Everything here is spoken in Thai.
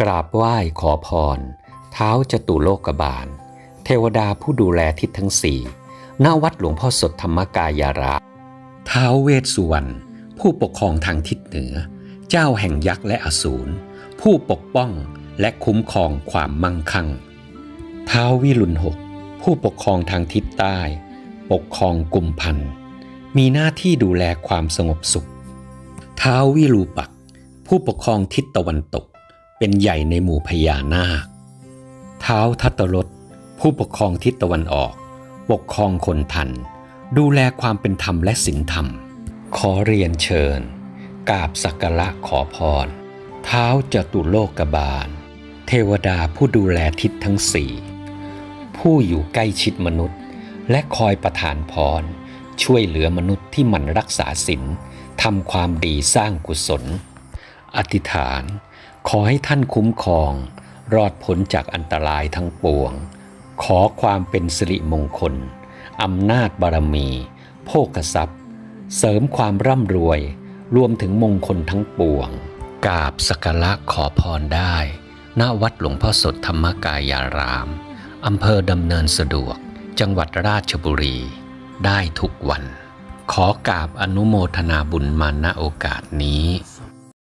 กราบไหว้ขอพร เท้าจตุโลกบาล เทวดาผู้ดูแลทิศทั้งสี่ณวัดหลวงพ่อสดธรรมกายารามท้าวเวสสุวรรณผู้ปกครองทางทิศเหนือ เจ้าแห่งยักษ์และอสูรผู้ปกป้องและคุ้มครองความมั่งคั่งท้าววิรุณหกผู้ปกครองทางทิศใต้ ปกครองกลุ่มพันมีหน้าที่ดูแลความสงบสุขท้าววิรูปัก ผู้ปกครองทิศตะวันตก เป็นใหญ่ในหมู่พญานาคท้าวทัตตรสผู้ปกครองทิศตะวันออก ปกครองคนทัน ดูแลความเป็นธรรมและศีลธรรม ขอเรียนเชิญ กราบสักการะขอพร เท้าจตุโลกบาล เทวดาผู้ดูแลทิศทั้งสี่ผู้อยู่ใกล้ชิดมนุษย์ และคอยประทานพร ช่วยเหลือมนุษย์ที่มันรักษาศีลทำความดีสร้างกุศล อธิษฐาน ขอให้ท่านคุ้มครอง รอดพ้นจากอันตรายทั้งปวง ขอความเป็นสิริมงคลอำนาจบารมี โภกทรัพย์ เสริมความร่ำรวย รวมถึงมงคลทั้งปวง กราบสักการะขอพรได้ ณ วัดหลวงพ่อสดธรรมกายารามอำเภอดำเนินสะดวก จังหวัดราชบุรี ได้ทุกวัน ขอกราบอนุโมทนาบุญมาณโอกาสนี้